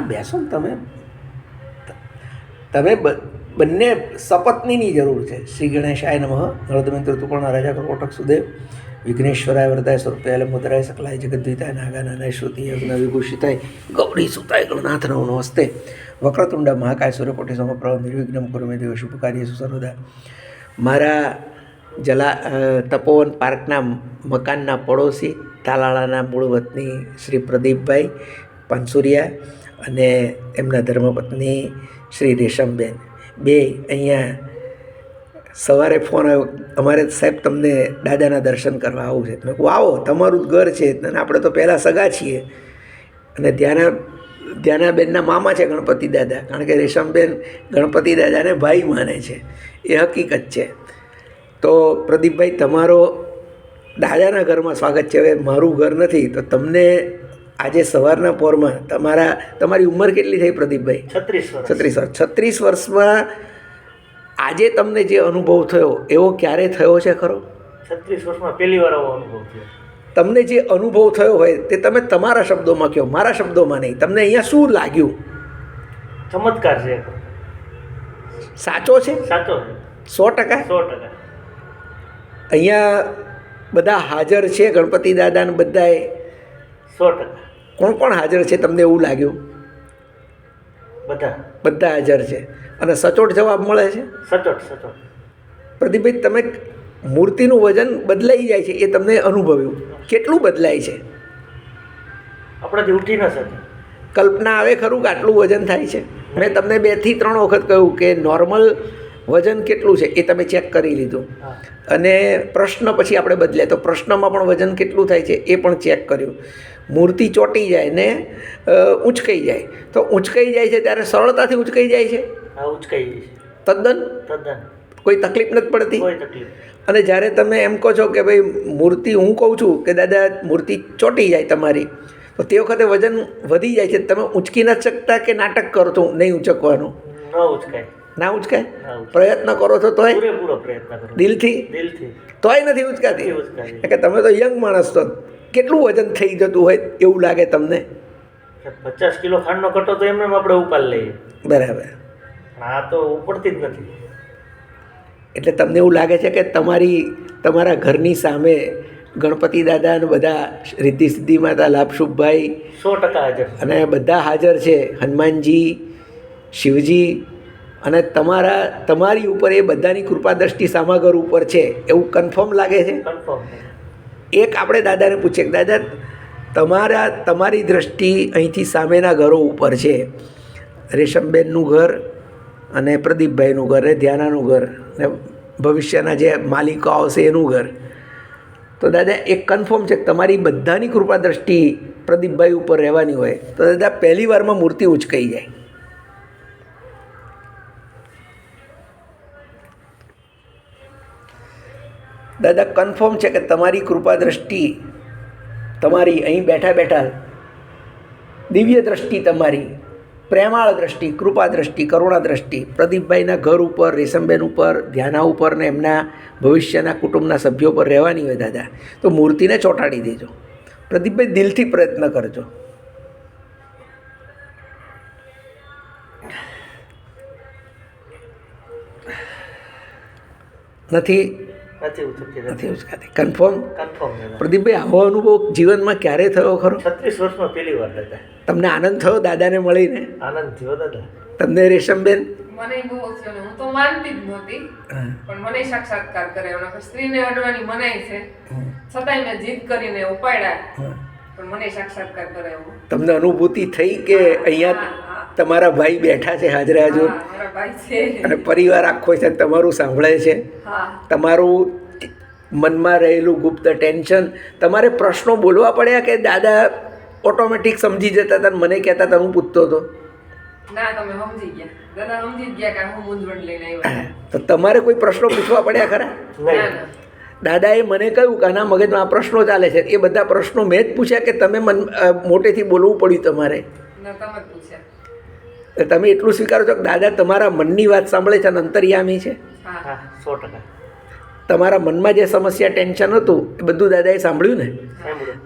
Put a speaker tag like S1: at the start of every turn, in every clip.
S1: ના બેસો ને તમે. તમે બંને સપત્નીની જરૂર છે. શ્રી ગણેશાય નમઃ. નરદમિત્ર તુપર્ણ રાજા કરોટક સુદેવ. વિઘ્નેશ્વરાય વરદાય સ્વરૂપાય મુદ્રાય સકલાય જગદ્વિતાય નાગાના શ્રુતિ યજ્ઞ વિભૂષિતાય ગૌરી સુતાય ગણનાથ નવ નમસ્તે. વક્રતુંડ મહાકાય સૂર્યકોટી સમપ્રભ નિર્વિઘ્નમ કુરુ મે દેવ શુભ કાર્ય સુસર્વદા. મારા જલા તપોવન પાર્કના મકાનના પડોશી તાલાળાના મૂળ વતની શ્રી પ્રદીપભાઈ પાનસુરિયા અને એમના ધર્મપત્ની શ્રી રેશમબેન. બે અહીંયા સવારે ફોન આવ્યો, અમારે સાહેબ તમને દાદાના દર્શન કરવા આવું છે. મેં કહું આવો તમારું જ ઘર છે અને આપણે તો પહેલાં સગા છીએ. અને ધ્યાના, ધ્યાનાબેનના મામા છે ગણપતિ દાદા, કારણ કે રેશમબેન ગણપતિ દાદાને ભાઈ માને છે. એ હકીકત છે. તો પ્રદીપભાઈ, તમારો દાદાના ઘરમાં સ્વાગત છે. હવે મારું ઘર નથી, તો તમને આજે સવારના પોરમાં તમારા તમારી ઉંમર કેટલી થઈ પ્રદીપભાઈ?
S2: છત્રીસ વર્ષ.
S1: છત્રીસ વર્ષ. છત્રીસ વર્ષમાં આજે તમને જે અનુભવ થયો એવો ક્યારે થયો છે ખરો?
S2: છત્રીસ વર્ષમાં પહેલી વાર આવો અનુભવ થયો.
S1: તમને જે અનુભવ થયો હોય તે તમે તમારા શબ્દોમાં કહો મારા શબ્દોમાં નહીં. તમને અહીંયા શું લાગ્યું?
S2: ચમત્કાર છે
S1: સાચો છે?
S2: સાચો છે.
S1: સો ટકા?
S2: સો ટકા.
S1: અહીંયા બધા હાજર છે ગણપતિ દાદાને બધાએ?
S2: સો ટકા.
S1: કોણ કોણ હાજર છે તમને એવું લાગ્યું?
S2: બધા.
S1: બધા હાજર છે. અને સચોટ જવાબ મળે છે?
S2: સચોટ સચોટ.
S1: પ્રદીપભાઈ તમે મૂર્તિનું વજન બદલાઈ જાય છે એ તમને અનુભવ્યું. કેટલું બદલાય છે?
S2: આપણાથી ઉઠી ન શકે
S1: કલ્પના આવે ખરું કે આટલું વજન થાય છે? મેં તમને બેથી ત્રણ વખત કહ્યું કે નોર્મલ વજન કેટલું છે એ તમે ચેક કરી લીધું. અને પ્રશ્ન પછી આપણે બદલ્યા. તો પ્રશ્નમાં પણ વજન કેટલું થાય છે એ પણ ચેક કર્યું. મૂર્તિ ચોંટી જાય ને ઉંચકાઈ જાય. તો ઊંચકાઈ જાય છે ત્યારે સરળતાથી ઉંચકાઈ જાય છે?
S2: આ જાય છે.
S1: તદ્દન?
S2: તદ્દન.
S1: કોઈ તકલીફ નથી પડતી? અને જ્યારે તમે એમ કહો છો કે ભાઈ મૂર્તિ હું કહું છું કે દાદા મૂર્તિ ચોંટી જાય તમારી તો તે વખતે વજન વધી જાય છે. તમે ઊંચકી ન શકતા કે નાટક કરો છો નહીં ઉંચકવાનું?
S2: ના ઉંચકાય.
S1: પ્રયત્ન કરો છો તોય? દિલથી?
S2: દિલથી.
S1: તોય નથી
S2: ઉંચકાતી?
S1: કે તમે તો યંગ માણસ તો કેટલું વજન થઈ જતું હોય એવું લાગે તમને?
S2: પચાસ કિલો ખાંડનો કટો તો એમને એમ આપણે ઉપાડ લઈએ.
S1: બરાબર.
S2: આ તો ઉપડતી જ નથી.
S1: એટલે તમને એવું લાગે છે કે તમારી તમારા ઘરની સામે ગણપતિ દાદા અને બધા રિદ્ધિ સિદ્ધિ માતા લાભશુભભાઈ
S2: સો ટકા હાજર
S1: અને બધા હાજર છે હનુમાનજી શિવજી અને તમારા તમારી ઉપર એ બધાની કૃપા દ્રષ્ટિ સામાગર ઉપર છે એવું કન્ફર્મ લાગે છે?
S2: કન્ફર્મ
S1: એક આપણે દાદાને પૂછીએ કે, દાદા, તમારા, તમારી દ્રષ્ટિ અહીંથી સામેના ઘરો ઉપર છે. રેશમબેનનું ઘર અને પ્રદીપભાઈનું ઘર ને ધ્યાનાનું ઘર ને ભવિષ્યના જે માલિકો આવશે એનું ઘર. તો દાદા, એક કન્ફર્મ છે કે તમારી બધાની કૃપા દ્રષ્ટિ પ્રદીપભાઈ ઉપર રહેવાની હોય. તો દાદા, પહેલી વારમાં મૂર્તિ ઉચકાઈ જાય. દાદા કન્ફર્મ છે કે તમારી કૃપા દ્રષ્ટિ તમારી અહીં બેઠા બેઠા દિવ્ય દ્રષ્ટિ તમારી, પ્રેમાળ દ્રષ્ટિ, કૃપા દ્રષ્ટિ, કરુણા દ્રષ્ટિ, પ્રદીપભાઈના ઘર ઉપર, રેશમબેન ઉપર, ધ્યાના ઉપર ને એમના ભવિષ્યના કુટુંબના સભ્યો પર રહેવાની હોય દાદા, તો મૂર્તિને ચોંટાડી દેજો. પ્રદીપભાઈ, દિલથી પ્રયત્ન કરજો. નથી
S2: નથી ઉચકતી
S1: નથી. ઉચકાતી કન્ફર્મ
S2: કન્ફર્મ
S1: પ્રદીપભાઈ આવો અનુભવ જીવનમાં ક્યારે થયો ખરો?
S2: છત્રીસ વર્ષમાં પહેલી વાર દાદા.
S1: તમને આનંદ થયો દાદાને મળીને?
S2: આનંદ થયો દાદા.
S1: તમને રેશમબેન?
S3: મને બહુ થયો હું તો માનતી જ નહોતી. પણ મને સાક્ષાત્કાર કરે એમના સ્ત્રીને અડવાની મનાઈ છે. છતાંય મેં જીદ કરીને ઉપાડ્યા. પણ મને સાક્ષાત્કાર એવું
S1: તમને અનુભૂતિ થઈ કે અહીંયા તમારા ભાઈ બેઠા છે હાજરા હાજર? અને પરિવાર આખો છે તમારું સાંભળે છે. તમારું મનમાં રહેલું ગુપ્ત ટેન્શન. તમારે પ્રશ્નો બોલવા પડ્યા કે દાદા ઓટોમેટિક સમજી જતા હતા મને કહેતા હતા હું પૂછતો હતો?
S3: ના તમે સમજી ગયા. દાદા સમજી જ ગયા કે હું મૂંઝવણ લઈને આવ્યા
S1: તો તમારે કોઈ પ્રશ્નો પૂછવા પડ્યા ખરા?
S3: ના
S2: નહીં.
S3: ના
S1: દાદાએ મને કહ્યું કે આના મગજમાં આ પ્રશ્નો ચાલે છે. એ બધા પ્રશ્નો મેં જ પૂછ્યા કે તમે મન મોટેથી બોલવું પડ્યું તમારે. તો તમે એટલું સ્વીકારો છો કે દાદા તમારા મનની વાત સાંભળે છે અને અંતર્યામી છે?
S2: સો ટકા.
S1: તમારા મનમાં જે સમસ્યા ટેન્શન હતું એ બધું દાદાએ સાંભળ્યું ને?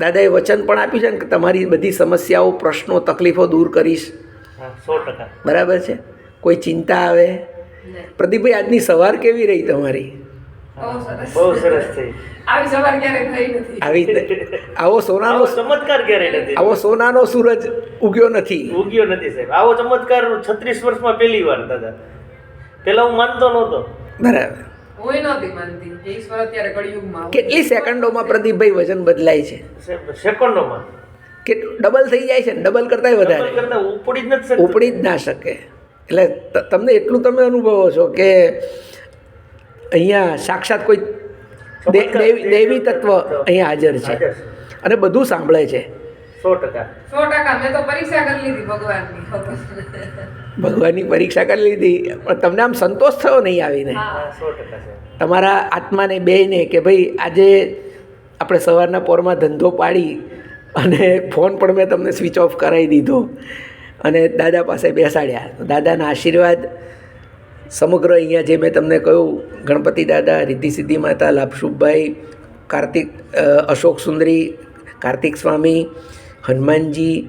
S1: દાદાએ વચન પણ આપ્યું છે ને કે તમારી બધી સમસ્યાઓ પ્રશ્નો તકલીફો દૂર કરીશ.
S2: સો ટકા.
S1: બરાબર છે? કોઈ ચિંતા આવે? પ્રદીપભાઈ આજની સવાર કેવી રહી તમારી?
S3: બહુ સરસ.
S2: બહુ સરસ થઈ.
S3: આવી સવાર ક્યારેય થઈ નથી?
S1: આવી આવો સોનાનો
S2: ચમત્કાર ક્યારે નથી?
S1: આવો સોનાનો સૂરજ ઉગ્યો નથી.
S2: ઉગ્યો નથી સાહેબ. આવો ચમત્કાર છત્રીસ વર્ષમાં પહેલી વાર દાદા. પેલા હું માનતો નહોતો.
S1: બરાબર.
S3: હું નહોતી માનતી. ઈશ્વર અત્યારે કળિયુગમાં
S1: કેટલી સેકન્ડોમાં પ્રદીપભાઈ વજન બદલાય છે?
S2: સેકન્ડોમાં.
S1: કે ડબલ થઈ જાય છે ને? ડબલ કરતાંય વધારે.
S2: કરતા ઉપડી જ નથી
S1: ઉપડી જ ના શકે. એટલે તમને એટલું તમે અનુભવો છો કે અહીંયા સાક્ષાત કોઈ દેવી દેવી તત્વ અહીંયા હાજર છે. અને બધું સાંભળે છે.
S2: સો ટકા.
S3: સો ટકા. મેં તો પરીક્ષા કરી લીધી ભગવાનની.
S1: ભગવાનની પરીક્ષા કરી લીધી પણ તમને આમ સંતોષ થયો નહીં આવીને? તમારા આત્માને બેયને કે ભાઈ આજે આપણે સવારના પોરમાં ધંધો પાડી અને ફોન પણ મેં તમને સ્વિચ ઓફ કરાવી દીધો. અને દાદા પાસે બેસાડ્યા. દાદાના આશીર્વાદ સમગ્ર અહીંયા જે મેં તમને કહ્યું, ગણપતિ દાદા, રિદ્ધિ સિદ્ધિ માતા લાભશુભભાઈ કાર્તિક અશોક સુંદરી, કાર્તિક સ્વામી, હનુમાનજી,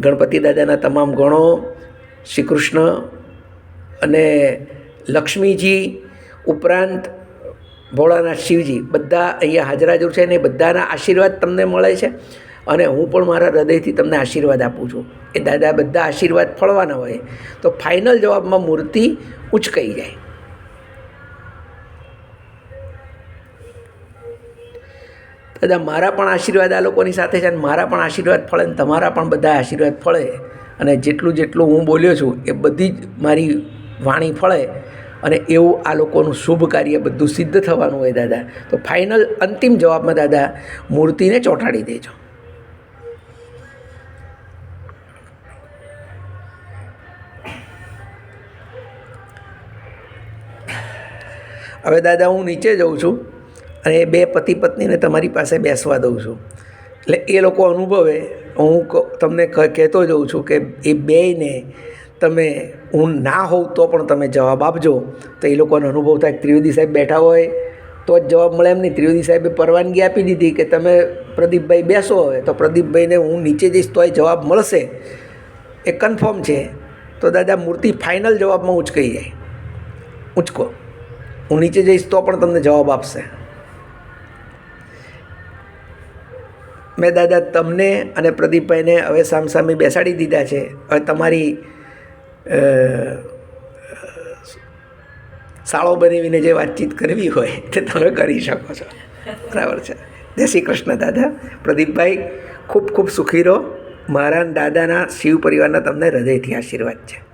S1: ગણપતિ દાદાના તમામ ગણો, શ્રી કૃષ્ણ અને લક્ષ્મીજી ઉપરાંત ભોળાનાથ શિવજી, બધા અહીંયા હાજરાજર છે અને બધાના આશીર્વાદ તમને મળે છે. અને હું પણ મારા હૃદયથી તમને આશીર્વાદ આપું છું. એ દાદા બધા આશીર્વાદ ફળવાના હોય તો ફાઇનલ જવાબમાં મૂર્તિ ઉચકાઈ જાય. દાદા, મારા પણ આશીર્વાદ આ લોકોની સાથે છે અને મારા પણ આશીર્વાદ ફળે અને તમારા પણ બધા આશીર્વાદ ફળે. અને જેટલું જેટલું હું બોલ્યો છું એ બધી જ મારી વાણી ફળે અને એવું આ લોકોનું શુભ કાર્ય બધું સિદ્ધ થવાનું હોય દાદા. તો ફાઇનલ અંતિમ જવાબમાં દાદા, મૂર્તિને ચોંટાડી દેજો. હવે દાદા, હું નીચે જઉં છું અને એ બે પતિ પત્નીને તમારી પાસે બેસવા દઉં છું. એટલે એ લોકો અનુભવે, હું તમને કહેતો જઉં છું કે એ બેયને તમે, હું ના હોઉં તો પણ તમે જવાબ આપજો. તો એ લોકોને અનુભવ થાય ત્રિવેદી સાહેબ બેઠા હોય, તો જ જવાબ મળે એમ નહીં. ત્રિવેદી સાહેબે પરવાનગી આપી દીધી કે તમે પ્રદીપભાઈ બેસો હવે. તો પ્રદીપભાઈને હું નીચે જઈશ તોય જવાબ મળશે. એ કન્ફર્મ છે. તો દાદા, મૂર્તિ ફાઇનલ જવાબમાં ઉચકાઈ જાય. ઉચકો. હું નીચે જઈશ તો પણ તમને જવાબ આપશે. મેં દાદા તમને અને પ્રદીપભાઈને હવે સામસામે બેસાડી દીધા છે. હવે તમારી શાળો બનાવીને જે વાતચીત કરવી હોય તે તમે કરી શકો છો. બરાબર છે. જય શ્રી કૃષ્ણ દાદા. પ્રદીપભાઈ, ખૂબ ખૂબ સુખી રહો. મારા દાદાના શિવ પરિવારના તમને હૃદયથી આશીર્વાદ છે.